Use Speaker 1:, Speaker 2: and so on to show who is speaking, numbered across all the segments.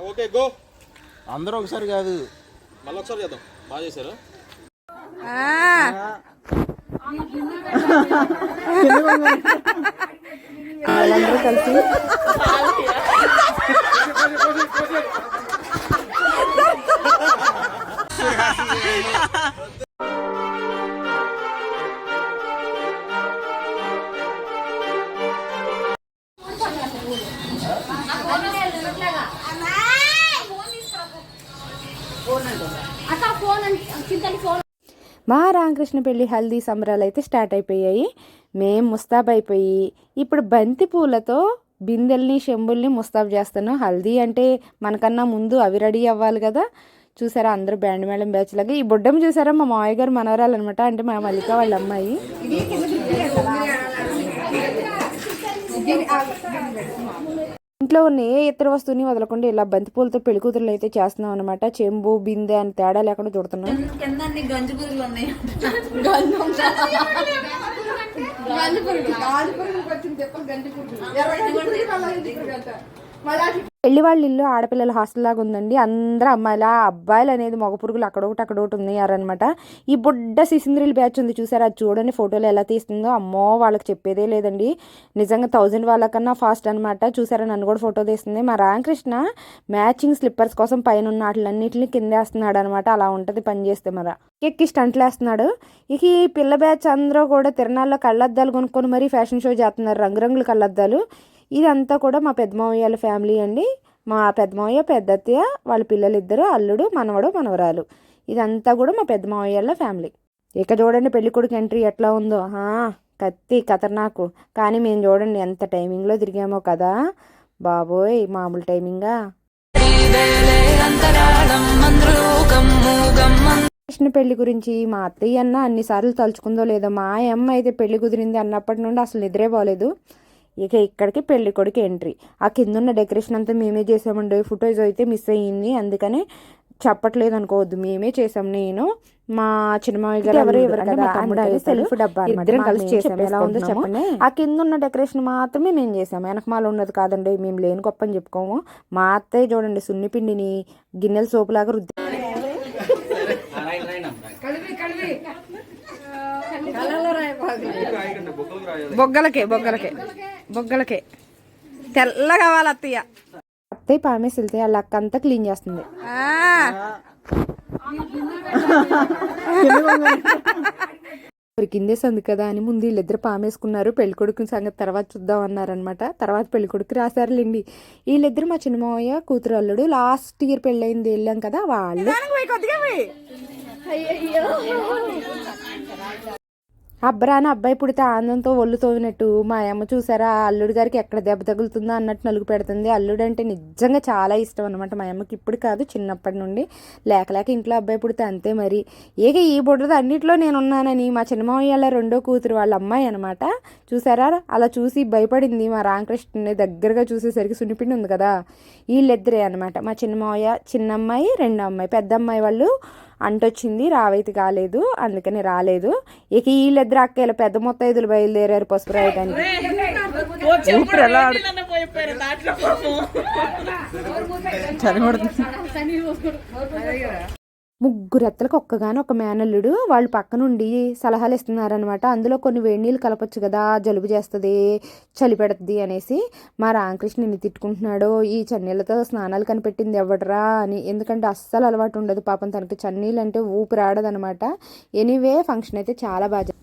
Speaker 1: Okay go.
Speaker 2: అందరూ ఒకసారి కాదు.
Speaker 1: మళ్ళీ ఒకసారి చేద్దాం. బాగా చేశారు?
Speaker 3: వాళ్ళందరూ కలిసి. మా రామకృష్ణ పెళ్ళి హల్దీ సంబరాలు అయితే స్టార్ట్ అయిపోయాయి. మేం ముస్తాబ్ అయిపోయి ఇప్పుడు బంతి పూలతో బిందెల్ని చెంబుల్ని ముస్తాబ్ చేస్తాను హల్దీ అంటే మనకన్నా ముందు అవి రెడీ అవ్వాలి కదా. చూసారా అందరూ బ్యాండ్ మేళం బ్యాచ్ లాగా. ఈ బుడ్డమ్మ చూసారా? మా మావయ్య గారు మనవరాలు అనమాట అంటే మా మల్లిక వాళ్ళ అమ్మాయి. ఇంట్లో ఉన్న ఏ ఇతర వస్తువుని వదలకుండా ఇలా బంతిపూలతో పెళ్ళి కూతురులు అయితే చేస్తున్నాం అనమాట చెంబు బిందె అని తేడా లేకుండా చూడుతున్నాం.
Speaker 4: గంజి
Speaker 3: పెళ్ళి వాళ్ళ ఇల్లు ఆడపిల్లల హాస్టల్ లాగా ఉందండి. అందరూ అమ్మాయిల అబ్బాయిలు అనేది మగ పురుగులు అక్కడ ఒకటి అక్కడ ఒకటి ఈ బుడ్డ సిసింద్రిల్ బ్యాచ్ ఉంది చూసారా? అది చూడండి ఫోటోలు ఎలా తీస్తుందో. అమ్మో వాళ్ళకి చెప్పేదే లేదండి. నిజంగా థౌజండ్ వాళ్ళకన్నా ఫాస్ట్ అనమాట చూసారా? నన్ను కూడా ఫోటో తీస్తుంది. మా రామకృష్ణ మ్యాచింగ్ స్లిప్పర్స్ కోసం పైన ఉన్న వాటిలన్నింటిని కిందేస్తున్నాడు అనమాట అలా ఉంటుంది పని చేస్తే మరి. ఎక్కి స్టంట్లు వేస్తున్నాడు ఇక ఈ పిల్ల బ్యాచ్ అందరూ కూడా తిరణాల్లో కళ్ళద్దాలు కొనుక్కొని మరీ ఫ్యాషన్ షో చేస్తున్నారు. రంగురంగుల కళ్ళద్దాలు. ఇదంతా కూడా మా పెద్దమావయ్య ఫ్యామిలీ అండి. మా పెద్దమావయ్య పెద్దత్తయ్య వాళ్ళ పిల్లలిద్దరు అల్లుడు మనవడు మనవరాలు. ఇదంతా కూడా మా పెద్దమావయ్య ఫ్యామిలీ. ఇక చూడండి పెళ్ళి కొడుకు ఎంట్రీ ఎట్లా ఉందో. కత్తి ఖతర్నాకు కానీ మేము చూడండి ఎంత టైమింగ్లో తిరిగామో కదా. బాబోయ్ మామూలు టైమింగా. కృష్ణ పెళ్ళి గురించి మా అత్తయ్య అన్న అన్నిసార్లు తలుచుకుందో లేదో మా అమ్మ అయితే పెళ్ళి కుదిరింది అన్నప్పటి నుండి అసలు నిద్రే పోలేదు. ఇక ఇక్కడికి పెళ్ళి కొడుకు ఎంట్రీ. ఆ కింద ఉన్న డెకరేషన్ అంతా మేమే చేసామండి. ఫుటేజ్ అయితే మిస్ అయ్యింది అందుకని చెప్పట్లేదు అనుకోవద్దు. మేమే చేసాం. నేను మా చిన్నమావి గారు ఎవరు ఎవరు కదా సెల్ఫ్ డబ్బా ఇద్దరం కలిసి చేసాం. ఎలా ఉందో చెప్పండి. ఆ కింద ఉన్న డెకరేషన్ మాత్రమే మేము చేసాం. వెనకమాల ఉన్నది కాదండి. మేము లేని గొప్ప అని చెప్పుకోము. మా అత్తయ్య చూడండి సున్ని పిండిని గిన్నెల సోపులాగా రుద్ది బొగ్గలకే బొగ్గలకే. బొగ్గలకే. తెల్ల కావాలి అత్తయ్య. అత్తయ్య పామేసి వెళ్తే వాళ్ళ అక్క అంతా క్లీన్ చేస్తుంది. కిందే సంది కదా అని ముందు వీళ్ళిద్దరు పామేసుకున్నారు. పెళ్ళి కొడుకుని సంగతి తర్వాత చూద్దాం అన్నారనమాట తర్వాత పెళ్ళి కొడుకు రాశారులేండి. వీళ్ళిద్దరు మా చిన్నమావయ్య కూతురు అల్లుడు లాస్ట్ ఇయర్ పెళ్ళయింది వెళ్ళాం కదా వాళ్ళు. అబ్బరాని అబ్బాయి పుడితే ఆనందంతో ఒళ్ళు తోవినట్టు. మా అమ్మ చూసారా అల్లుడు గారికి ఎక్కడ దెబ్బ తగులుతుందో అన్నట్టు నలుగు పెడుతుంది. అల్లుడు అంటే నిజంగా చాలా ఇష్టం అనమాట మా అమ్మకి. ఇప్పుడు కాదు చిన్నప్పటి నుండి. లేక లేక ఇంట్లో అబ్బాయి పుడితే అంతే మరి. ఏక ఈ బుడ్రది అన్నిట్లో నేను ఉన్నానని మా చిన్నమావయ్య రెండో కూతురు వాళ్ళ అమ్మాయి అనమాట చూసారా? అలా చూసి భయపడింది మా రామకృష్ణని దగ్గరగా చూసేసరికి సున్నిపిండి ఉంది కదా. వీళ్ళిద్దరే అనమాట మా చిన్నమావయ్య చిన్న అమ్మాయి రెండో అమ్మాయి. పెద్ద అమ్మాయి వాళ్ళు అంటొచ్చింది రావైతే కాలేదు అందుకని రాలేదు. ఇక వీళ్ళిద్దరు అక్కలు పెద్ద మొత్తైదులు బయలుదేరారు పసుపు రాయడానికి ఆడు- ముగ్గురు ఎత్తలకు ఒక్కగాని ఒక మేనల్లుడు వాళ్ళు పక్క నుండి సలహాలు ఇస్తున్నారనమాట అందులో కొన్ని వేడి నీళ్ళు కలపచ్చు కదా జలుబు చేస్తుంది చలి పెడుతుంది అనేసి మా రామకృష్ణ ఎన్ని తిట్టుకుంటున్నాడో ఈ చన్నీళ్ళతో స్నానాలు కనిపెట్టింది ఎవడరా అని. ఎందుకంటే అస్సలు అలవాటు ఉండదు పాపం తనకి. చన్నీళ్ళు అంటే ఊపిరి ఆడదనమాట ఎనీవే ఫంక్షన్ అయితే చాలా బాగా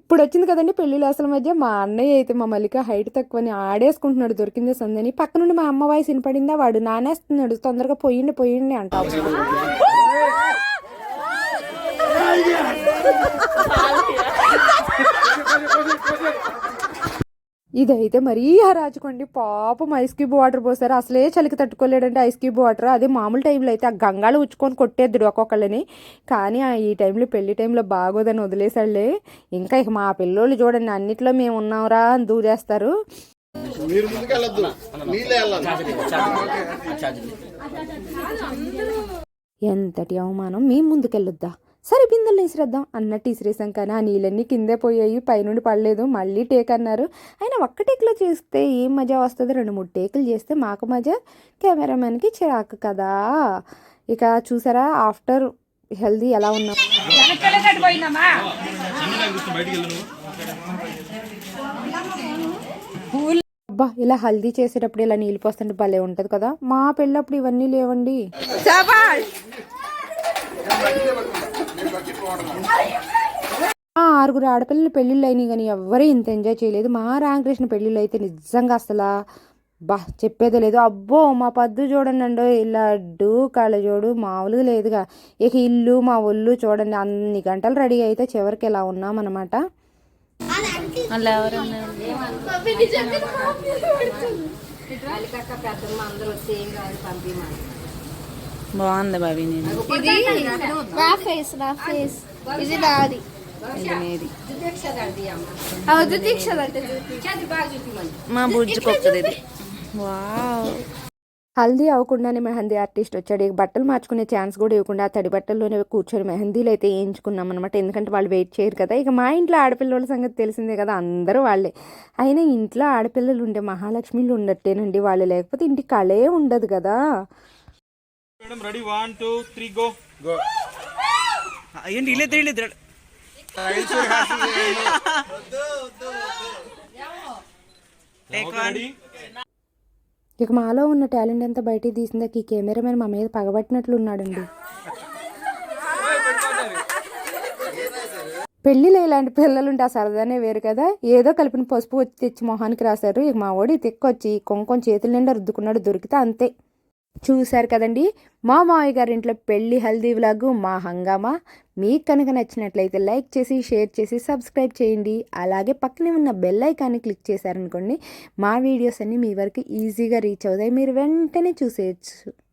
Speaker 3: ఇప్పుడు వచ్చింది కదండి పెళ్ళిళ్ళు అసలు మధ్య. మా అన్నయ్య అయితే మా మల్లిక హైట్ తక్కువని ఆడేసుకుంటున్నాడు దొరికిందే సందని. పక్క నుండి మా అమ్మ వాయిస్ వినపడిందా? వాడు నానేస్తున్నాడు తొందరగా పోయిండి పోయిండి అంట ఇదైతే మరీ హరాచుకోండి పాపం ఐస్ క్యూబ్ వాటర్ పోసారు. అసలే చలికి తట్టుకోలేడంటే ఐస్ క్యూబ్ వాటర్ అదే మామూలు టైంలో అయితే ఆ గంగాలు ఉచ్చుకొని కొట్టేద్దుడు ఒక్కొక్కళ్ళని. కానీ ఆ ఈ టైంలో పెళ్ళి టైంలో బాగోదని వదిలేసాడులే ఇంకా ఇక మా పిల్లోళ్ళు చూడండి అన్నిట్లో మేము ఉన్నాంరా అని దూరేస్తారు.
Speaker 2: మీరు
Speaker 3: ఎంతటి అవమానం? మేము ముందుకెళ్ళొద్దా? సరే బిందెలు ఇసిరేద్దాం అన్నట్టు ఇసిరేసాం కానీ ఆ నీళ్ళన్నీ కిందే పోయాయి పైనుండి పడలేదు. మళ్ళీ టేక్ అన్నారు. అయినా ఒక్క టేక్లో చేస్తే ఏం మజా వస్తుంది? రెండు మూడు టేకులు చేస్తే మాకు మజా? కెమెరామెన్కి చిరాకు కదా. ఇక చూసారా ఆఫ్టర్ హెల్దీ ఎలా ఉన్నాం అబ్బా ఇలా హల్దీ చేసేటప్పుడు ఇలా నీళ్ళు పోస్తుంటే భలే ఉంటుంది కదా. మా పెళ్ళప్పుడు ఇవన్నీ లేవండి. ఆ ఆరుగురు ఆడపిల్లలు పెళ్ళిళ్ళు అయినాయి కానీ ఎవ్వరూ ఇంత ఎంజాయ్ చేయలేదు. మా రామకృష్ణ పెళ్ళిళ్ళు అయితే నిజంగా అసలు బా చెప్పేదే లేదు. అబ్బో మా పద్దు చూడండి లడ్డు కళ్ళజోడు మామూలుగా లేదుగా. ఇక ఇల్లు మా ఒళ్ళు చూడండి అన్ని గంటలు రెడీ అయితే చివరికి ఇలా ఉన్నామన్నమాట
Speaker 4: ఎవరున్నారు బాగుంది బాబీ నేను.
Speaker 5: నా ఫేస్ నా ఫేస్ ఇది నాది.
Speaker 4: మా బుజ్జి కొత్తది ఇది. వావ్.
Speaker 3: హల్దీ అవ్వకుండానే మెహందీ ఆర్టిస్ట్ వచ్చాడు. ఇక బట్టలు మార్చుకునే ఛాన్స్ కూడా ఇవ్వకుండా ఆ తడి బట్టల్లోనే కూర్చొని మెహందీలు అయితే వేయించుకున్నాం అనమాట ఎందుకంటే వాళ్ళు వెయిట్ చేయరు కదా. ఇక మా ఇంట్లో ఆడపిల్లల సంగతి తెలిసిందే కదా. అందరూ వాళ్ళే. అయినా ఇంట్లో ఆడపిల్లలు ఉండే మహాలక్ష్మిలు ఉన్నట్టేనండి వాళ్ళు. లేకపోతే ఇంటికి కళే ఉండదు కదా.
Speaker 1: Madam ready one two three go
Speaker 6: ఏంటి ఇల్లే తెలియదు
Speaker 1: రెడీ
Speaker 3: ఇక మాలో ఉన్న టాలెంట్ అంతా బయటికి తీసిందాక ఈ కెమెరామెన్ మా మీద పగబట్టినట్లు ఉన్నాడండి. పెళ్ళిలో ఇలాంటి పిల్లలు ఉంటే ఆ సరదానే వేరు కదా? ఏదో కలిపిన పసుపు వచ్చి తెచ్చి మొహానికి రాశారు. ఇక మా ఓడి తిక్కొచ్చి కొంకొం చేతుల నిండా రుద్దుకున్నాడు. దొరికితే అంతే. చూశారు కదండి. మా మావయ్య గారి ఇంట్లో పెళ్ళి హల్దీ వ్లాగు మా హంగామా. మీకు కనుక నచ్చినట్లయితే లైక్ చేసి షేర్ చేసి సబ్స్క్రైబ్ చేయండి. అలాగే పక్కనే ఉన్న బెల్ ఐకాన్ని క్లిక్ చేశారనుకోండి మా వీడియోస్ అన్నీ మీ వరకు ఈజీగా రీచ్ అవుతాయి. మీరు వెంటనే చూసేయచ్చు.